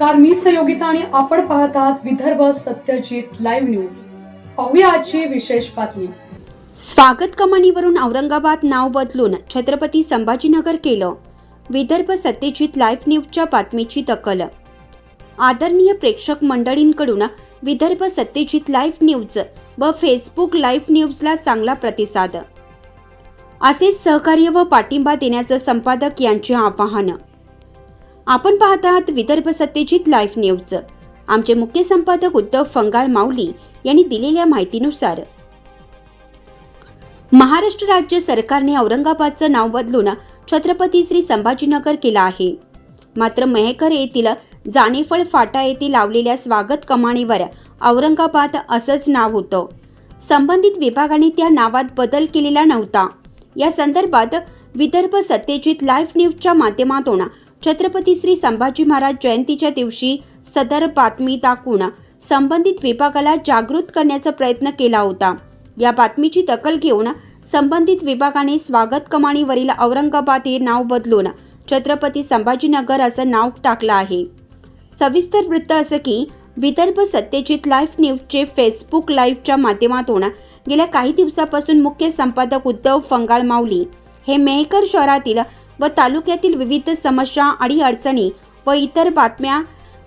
नमस्कार मी सहयोगिता आणि आपण पाहत आहात विदर्भ सत्यजित लाईव्ह न्यूज पाहूया आजची विशेष बातमी. स्वागत कमानीवरून औरंगाबाद नाव बदलून छत्रपती संभाजीनगर केलं. विदर्भ सत्यजित लाईव्ह न्यूजच्या बातमीची दखल. आदरणीय प्रेक्षक मंडळींकडून विदर्भ सत्यजित लाईव्ह न्यूज व फेसबुक लाईव्ह न्यूजला चांगला प्रतिसाद. असेच सहकार्य व पाठिंबा देण्याचं संपादक यांचे आवाहन. आपण पाहत आहात विदर्भ सत्यजित लाईव्ह न्यूज. आमचे मुख्य संपादक उद्धव फंगाळ माऊली यांनी दिलेल्या माहितीनुसार महाराष्ट्र राज्य सरकारने औरंगाबादचं नाव बदलून छत्रपती श्री संभाजीनगर केलं आहे. मात्र मेहकर येथील जानेफळ फाटा येथे लावलेल्या स्वागत कमाणीवर औरंगाबाद असंच नाव होतं. संबंधित विभागाने त्या नावात बदल केलेला नव्हता. या संदर्भात विदर्भ सत्यजित लाईव्ह न्यूजच्या माध्यमातून छत्रपती श्री संभाजी महाराज जयंतीच्या दिवशी सदर बातमी दाखवून संबंधित विभागाला जागृत करण्याचा प्रयत्न केला होता. या बातमीची दखल घेऊन संबंधित विभागाने स्वागत कमाणीवरील औरंगाबाद हे नाव बदलून छत्रपती संभाजीनगर असं नाव टाकलं आहे. सविस्तर वृत्त असं की विदर्भ सत्यजित लाईव्ह न्यूजचे फेसबुक लाईव्हच्या माध्यमातून गेल्या काही दिवसापासून मुख्य संपादक उद्धव फंगाळ माऊली हे मेहकर शहरातील व तालुक्यातील विविध समस्या आणि अडचणी व इतर बातम्या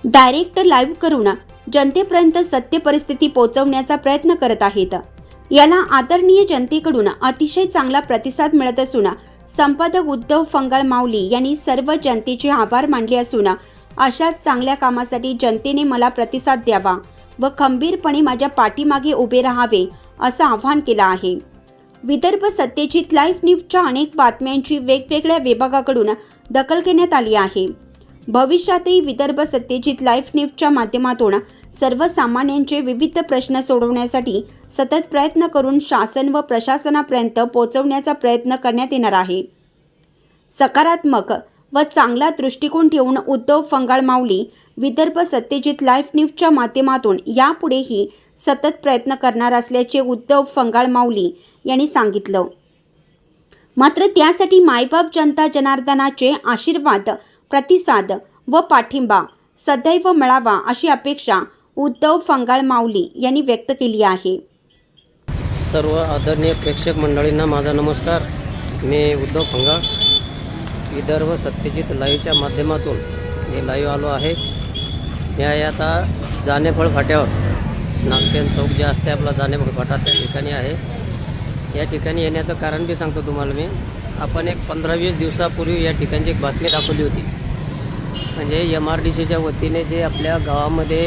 डायरेक्ट लाईव्ह करून जनतेपर्यंत सत्य परिस्थिती पोहोचवण्याचा प्रयत्न करत आहेत. याला आदरणीय जनतेकडून अतिशय चांगला प्रतिसाद मिळत असून संपादक उद्धव फंगाळ माऊली यांनी सर्व जनतेचे आभार मानले असून अशाच चांगल्या कामासाठी जनतेने मला प्रतिसाद द्यावा व खंबीरपणे माझ्या पाठीमागे उभे राहावे असं आवाहन केलं आहे. विदर्भ सत्यजित लाईव्ह न्यूजच्या अनेक बातम्यांची वेगवेगळ्या विभागाकडून दखल घेण्यात आली आहे. भविष्यातही विदर्भ सत्यजित लाईव्ह न्यूजच्या माध्यमातून सर्वसामान्यांचे विविध प्रश्न सोडवण्यासाठी सतत प्रयत्न करून शासन व प्रशासनापर्यंत पोहोचवण्याचा प्रयत्न करण्यात येणार आहे. सकारात्मक व चांगला दृष्टिकोन ठेवून उद्धव फंगाळ माऊली विदर्भ सत्यजित लाईव्ह न्यूजच्या माध्यमातून यापुढेही सतत प्रयत्न करणार असल्याचे उद्धव फंगाळ माऊली यांनी सांगितलं. मात्र त्यासाठी मायबाप जनता जनार्दनाचे आशीर्वाद प्रतिसाद व पाठिंबा सदैव मिळावा अशी अपेक्षा उद्धव फंगाळ माऊली यांनी व्यक्त केली आहे. सर्व आदरणीय प्रेक्षक मंडळींना माझा नमस्कार. मी उद्धव फंगाळ विदर्भ सत्यजित लाईव्हच्या माध्यमातून मी लाईव्ह आलो आहे. मी आहे आता जानेफळ फाट्यावर. नागसेन चौक जे असते आपला जानेफळ फाटा त्या ठिकाणी आहे. या ठिकाणी येण्याचं कारण बी सांगतो तुम्हाला मी. आपण एक पंधरा वीस दिवसापूर्वी या ठिकाणची एक बातमी दाखवली होती. म्हणजे एम आर डी सीच्या वतीने जे आपल्या गावामध्ये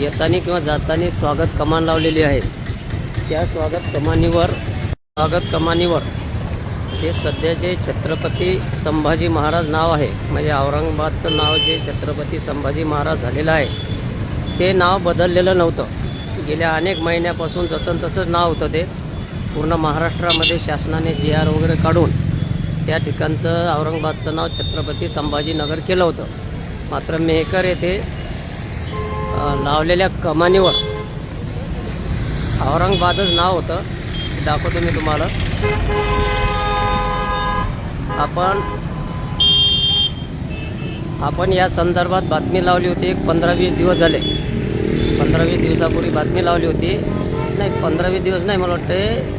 येताना किंवा जाताना स्वागत कमान लावलेली आहे. त्या स्वागत कमानीवर स्वागत कमानीवर हे सध्याचे छत्रपती संभाजी महाराज नाव आहे. म्हणजे औरंगाबादचं नाव जे छत्रपती संभाजी महाराज झालेलं आहे ते नाव बदललेलं नव्हतं. गेल्या अनेक महिन्यापासून जसं तसंच नाव होतं ते. पूर्ण महाराष्ट्रामध्ये शासनाने जी आर वगैरे काढून त्या ठिकाणचं औरंगाबादचं नाव छत्रपती संभाजीनगर केलं होतं. मात्र मेहकर येथे लावलेल्या कमानीवर औरंगाबादच नाव होतं. दाखवतो मी तुम्हाला. आपण आपण या संदर्भात बातमी लावली होती. एक पंधरा वीस दिवस झाले. पंधरा वीस दिवसापूर्वी बातमी लावली होती. नाही पंधरा वीस दिवस नाही मला वाटते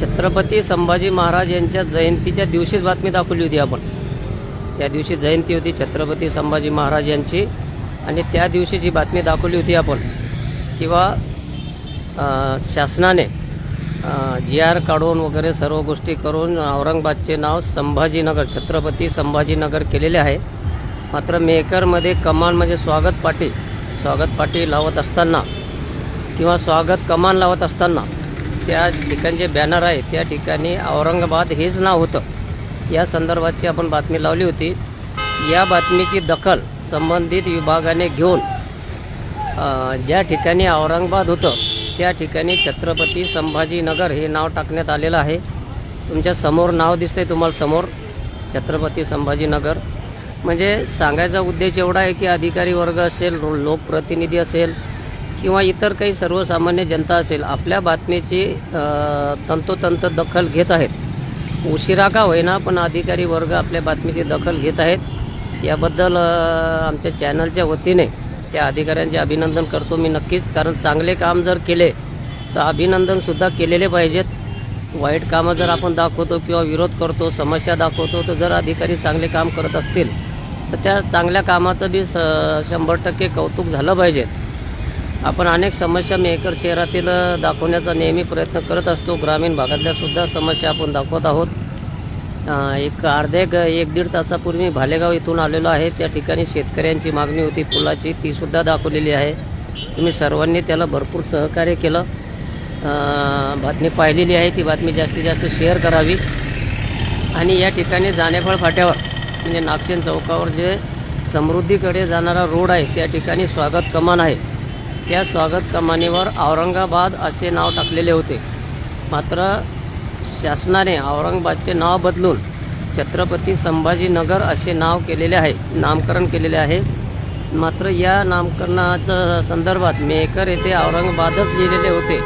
छत्रपती संभाजी महाराज यांच्या जयंतीच्या दिवशीच बातमी दाखवली होती आपण. त्या दिवशी जयंती होती छत्रपती संभाजी महाराज यांची आणि त्या दिवशी जी बातमी दाखवली होती आपण किंवा शासनाने जी आर काढून वगैरे सर्व गोष्टी करून औरंगाबादचे नाव संभाजीनगर छत्रपती संभाजीनगर केलेले आहे. मात्र मेकरमध्ये कमान म्हणजे स्वागत पाटी स्वागत पाटी लावत असताना किंवा स्वागत कमान लावत असताना त्या ठिकाणी जे बॅनर आहे त्या ठिकाणी औरंगाबाद हेच नाव होतं. या संदर्भाची आपण बातमी लावली होती. या बातमीची दखल संबंधित विभागाने घेऊन ज्या ठिकाणी औरंगाबाद होतं त्या ठिकाणी छत्रपती संभाजीनगर हे नाव टाकण्यात आलेलं आहे. तुमच्यासमोर नाव दिसतंय तुम्हाला समोर छत्रपती संभाजीनगर. म्हणजे सांगायचा उद्देश एवढा आहे की अधिकारी वर्ग असेल लो- लोकप्रतिनिधी असेल किंवा इतर काही सर्वसामान्य जनता असेल आपल्या बातमीची तंतोतंत दखल घेत आहेत. उशिरा का होईना पण अधिकारी वर्ग आपल्या बातमीची दखल घेत आहेत. याबद्दल आमच्या चॅनलच्या वतीने त्या अधिकाऱ्यांचे अभिनंदन करतो मी नक्कीच. कारण चांगले काम जर केले तर अभिनंदनसुद्धा केलेले पाहिजेत. वाईट कामं जर आपण दाखवतो किंवा विरोध करतो समस्या दाखवतो तर जर अधिकारी चांगले काम करत असतील तर त्या चांगल्या कामाचं बी स शंभर टक्के कौतुक झालं पाहिजे. आपण अनेक समस्या मेहकर शहरातील दाखवण्याचा नेहमी प्रयत्न करत असतो. ग्रामीण भागातल्या सुद्धा समस्या आपण दाखवत आहोत. एक अर्धे एक एक दीड तासापूर्वी भालेगाव इथून आलेलो आहे. त्या ठिकाणी शेतकऱ्यांची मागणी होती पुलाची. ती सुद्धा दाखवलेली आहे. तुम्ही सर्वांनी त्याला भरपूर सहकार्य केलं. बातमी पाहिलेली आहे. ती बातमी जास्तीत जास्त शेअर करावी. आणि या ठिकाणी जानेफळ फाट्यावर म्हणजे नागसेन चौकावर जे समृद्धीकडे जाणारा रोड आहे त्या ठिकाणी स्वागत कमान आहे. त्या स्वागत कमानीवर औरंगाबाद असे नाव टाकलेले होते. मात्र शासनाने औरंगाबादचे नाव बदलून छत्रपती संभाजीनगर असे नाव केलेले आहे नामकरण केलेले आहे. मात्र या नामकरणाच्या संदर्भात मेकर येथे औरंगाबादच लिहिलेले होते.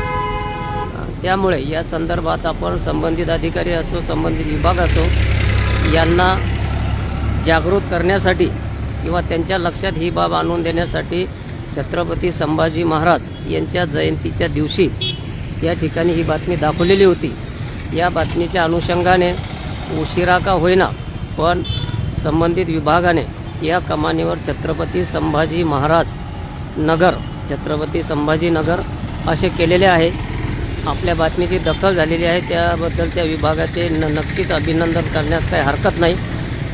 त्यामुळे या संदर्भात आपण संबंधित अधिकारी असो संबंधित विभाग असो यांना जागृत करण्यासाठी किंवा त्यांच्या लक्षात ही बाब आणून देण्यासाठी छत्रपती संभाजी महाराज यांच्या जयंतीच्या दिवशी या ठिकाणी ही बातमी दाखवलेली होती. या बातमीच्या अनुषंगाने उशिरा का होईना पण संबंधित विभागाने या कमानीवर छत्रपती संभाजी महाराज नगर छत्रपती संभाजीनगर असे केलेले आहे. आपल्या बातमीची दखल झालेली आहे. त्याबद्दल त्या विभागाचे न नक्कीच अभिनंदन करण्यास काही हरकत नाही.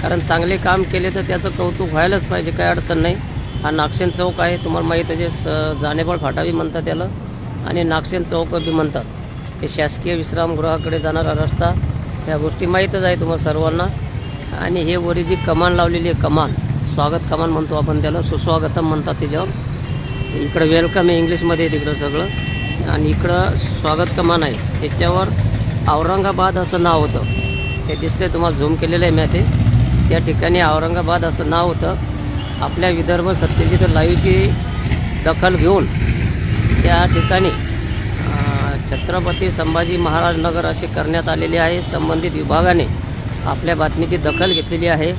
कारण चांगले काम केले तर त्याचं कौतुक व्हायलाच पाहिजे काही अडचण नाही. हा नागसेन चौक आहे. तुम्हाला माहीत आहे स स फाटा फाटावी म्हणतात त्याला. आणि नागसेन चौक बी म्हणतात. हे शासकीय विश्रामगृहाकडे जाणारा रस्ता. या गोष्टी माहीतच आहे तुम्हाला सर्वांना. आणि हे वरी जी कमान लावलेली आहे कमान. स्वागत कमान म्हणतो आपण त्याला. सुस्वागतम म्हणतात त्याच्यावर. इकडं वेलकम आहे इंग्लिशमध्ये तिकडं सगळं. आणि इकडं स्वागत कमान आहे. त्याच्यावर औरंगाबाद असं नाव होतं. ते दिसतंय तुम्हाला झूम केलेलं आहे मी ते त्या ठिकाणी औरंगाबाद असं नाव होतं. आपल्या विदर्भ सत्यजित लाईव्हची दखल घेऊन त्या ठिकाणी छत्रपती संभाजी महाराज नगर असे करण्यात आलेले आहे. संबंधित विभागाने आपल्या बातमीची दखल घेतलेली आहे.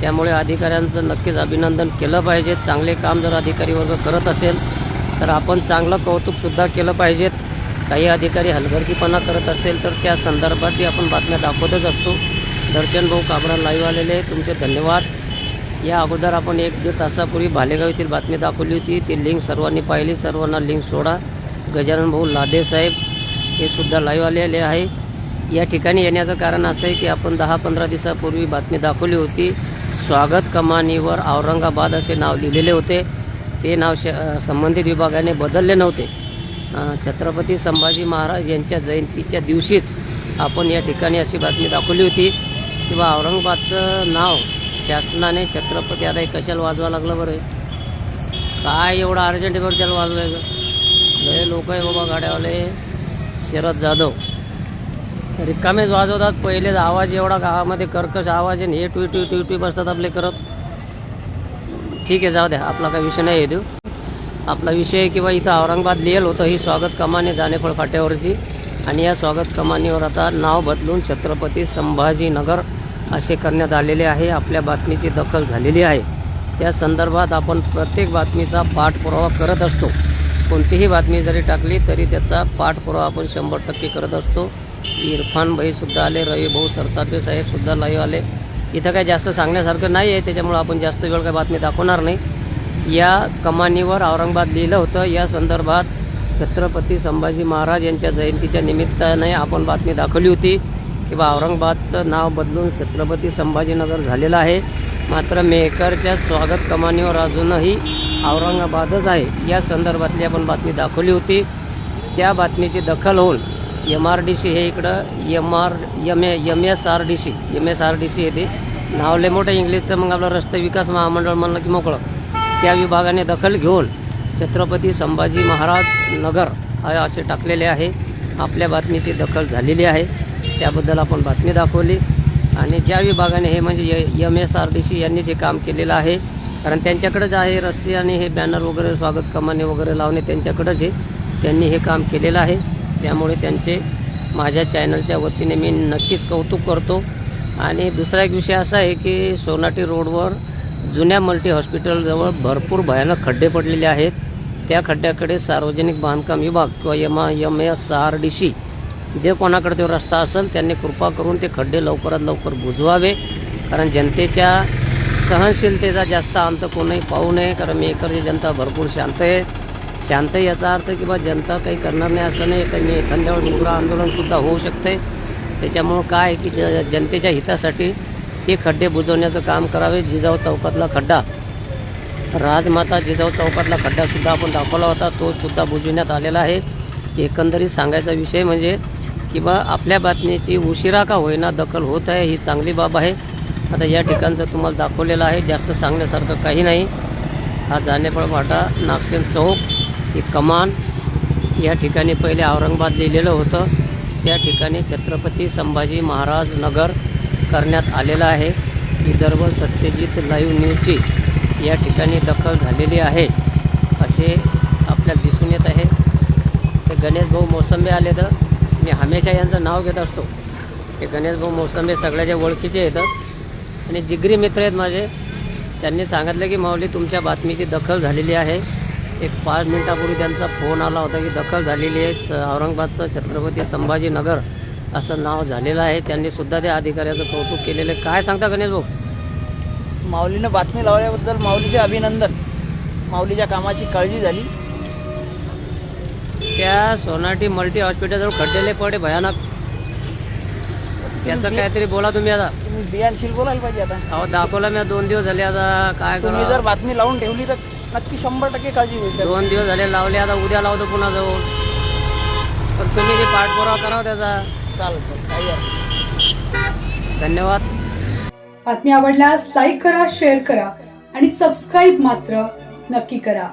त्यामुळे अधिकाऱ्यांचं नक्कीच अभिनंदन केलं पाहिजे. चांगले काम जर अधिकारी वर्ग करत असेल तर आपण चांगलं कौतुकसुद्धा केलं पाहिजेत. काही अधिकारी हलगर्जीपणा करत असतील तर त्या संदर्भातही आपण बातम्या दाखवतच असतो. दर्शन भाऊ काबरा लाईव्ह आलेले तुमचे धन्यवाद. या अगोदर आपण एक दीड तासापूर्वी भालेगाव येथील बातमी दाखवली होती. ती लिंक सर्वांनी पाहिली. सर्वांना लिंक सोडा. गजानन भाऊ लादे साहेब हे सुद्धा लाईव्ह आलेले आहे. या ठिकाणी येण्याचं कारण असं आहे की आपण दहा पंधरा दिवसापूर्वी बातमी दाखवली होती. स्वागत कमानीवर औरंगाबाद असे नाव लिहिलेले होते. ते नाव श संबंधित विभागाने बदलले नव्हते. छत्रपती संभाजी महाराज यांच्या जयंतीच्या दिवशीच आपण या ठिकाणी अशी बातमी दाखवली होती. किंवा औरंगाबादचं नाव शासनाने छत्रपती आता हे कशाला वाजवा लागलं बरं काय एवढं अर्जंट बरं त्याला वाजवायचं? लय लोक आहे बाबा गाड्यावाले. शरद जाधव. रिकामेच वाजवतात. पहिलेच आवाज एवढा गावामध्ये कर्कश आवाज आहे हे टुई टुई टुई टुई बसतात आपले करत. ठीक आहे जाऊ द्या. आपला काही विषय नाही देऊ. आपला विषय आहे किंवा इथं औरंगाबाद लिहिलं होतं ही स्वागत कमानी जानेफळ फाट्यावरची. आणि या स्वागत कमानीवर आता नाव बदलून छत्रपती संभाजीनगर असे करण्यात आलेले आहे. आपल्या बातमीची दखल झालेली आहे. त्या संदर्भात आपण प्रत्येक बातमीचा पाठपुरावा करत असतो. कोणतीही बातमी जरी टाकली तरी त्याचा पाठपुरावा आपण शंभर टक्के करत असतो. इरफान भाईसुद्धा आले रवी भाऊ सरतापे साहेबसुद्धा लाईव्ह आले. इथं काही जास्त सांगण्यासारखं नाही आहे त्याच्यामुळं आपण जास्त वेळ काही बातमी दाखवणार नाही. या कमानीवर औरंगाबाद लिहिलं होतं. या संदर्भात छत्रपती संभाजी महाराज यांच्या जयंतीच्या निमित्ताने आपण बातमी दाखवली होती. किंवा औरंगाबादचं नाव बदलून छत्रपती संभाजीनगर झालेलं आहे. मात्र मेकरच्या स्वागत कमानीवर अजूनही औरंगाबादच आहे. या संदर्भातली आपण बातमी दाखवली होती. त्या बातमीची दखल होऊन एम आर डी सी हे इकडं M R M A M S R D C M S R D C येते नावले मोठं इंग्लिशचं मग आपलं रस्ते विकास महामंडळ म्हणलं की मोकळं. त्या विभागाने दखल घेऊन छत्रपती संभाजी महाराज नगर असे टाकलेले आहे. आपल्या बातमीची दखल झालेली आहे. त्याबद्दल आपण बातमी दाखवली. आणि ज्या विभागाने हे म्हणजे M S R D C यांनी जे काम केलेलं आहे कारण त्यांच्याकडंच आहे रस्ते आणि हे बॅनर वगैरे स्वागत कमाने वगैरे लावणे त्यांच्याकडंच आहे. त्यांनी हे काम केलेलं आहे. त्यामुळे त्यांचे माझ्या चॅनलच्या वतीने मी नक्कीच कौतुक करतो. आणि दुसरा एक विषय असा आहे की सोनाटी रोडवर जुन्या मल्टी हॉस्पिटलजवळ भरपूर भयानक खड्डे पडलेले आहेत. त्या खड्ड्याकडे सार्वजनिक बांधकाम विभाग किंवा M M S R D C जे कोणाकडे तो रस्ता असेल त्यांनी कृपा करून ते खड्डे लवकरात लवकर बुजवावे. कारण जनतेच्या सहनशीलतेचा जास्त अंत कोणीही पाहू नये. कारण मेकरची जनता भरपूर शांत आहे. शांत याचा अर्थ की बा जनता काही करणार नाही असं नाही. त्यांनी एखाद्या वेळेस आंदोलनसुद्धा होऊ शकते त्याच्यामुळं काय आहे की ज- जनतेच्या हितासाठी ते खड्डे बुजवण्याचं काम करावे. जिजाऊ चौकातला खड्डा राजमाता जिजाऊ चौकातला खड्डासुद्धा आपण दाखवला होता. तो सुद्धा बुजवण्यात आलेला आहे. एकंदरीत सांगायचा विषय म्हणजे किंवा आपल्या बातमीची उशिरा का होईना दखल होत आहे ही चांगली बाब आहे. आता या ठिकाणचं तुम्हाला दाखवलेलं आहे जास्त सांगण्यासारखं काही नाही. हा जानेफळ फाटा नागसेन चौक ही कमान. या ठिकाणी पहिले औरंगाबाद लिहिलेलं होतं. त्या ठिकाणी छत्रपती संभाजी महाराज नगर करण्यात आलेलं आहे. विदर्भ सत्यजित लाईव्ह न्यूजची या ठिकाणी दखल झालेली आहे. असे आपल्याला दिसून येत आहे. ते गणेश भाऊ मोसंबे आले तर मी हमेशा यांचं नाव घेत असतो. ते गणेश भाऊ मोसंबे सगळ्याच्या ओळखीचे येतात आणि जिगरी मित्र आहेत माझे त्यांनी सांगितलं की माऊली तुमच्या बातमीची दखल झालेली आहे. एक पाच मिनिटापूर्वी त्यांचा फोन आला होता की दखल झालेली आहे स- औरंगाबादचं छत्रपती संभाजीनगर. असं नाव झालेलं आहे. त्यांनी सुद्धा त्या अधिकाऱ्याचं कौतुक केलेलं आहे. काय सांगता गणेश भाऊ? माऊलीनं बातमी लावल्याबद्दल माऊलीचे अभिनंदन. माऊलीच्या कामाची काळजी झाली. त्या सोनाटी मल्टी हॉस्पिटलजवळ खड्डेले पडे भयानक. त्याचं काहीतरी बोला तुम्ही आता. तुम्ही बियाणशील बोलायला पाहिजे आता. अहो दाखवलं मी दोन दिवस झाले आता काय तुम्ही जर करा बातमी लावून ठेवली तर नक्की शंभर टक्के काळजी होईल त्याची. दोन दिवस झाले लावले आता उद्या लावतो पुन्हा जवळ पण तुम्ही ते पाठपुरावा करावा त्याचा. चालेल चालेल काही हरकत नाही. धन्यवाद. बातमी आवडल्यास लाईक करा शेअर करा आणि सबस्क्राईब मात्र नक्की करा.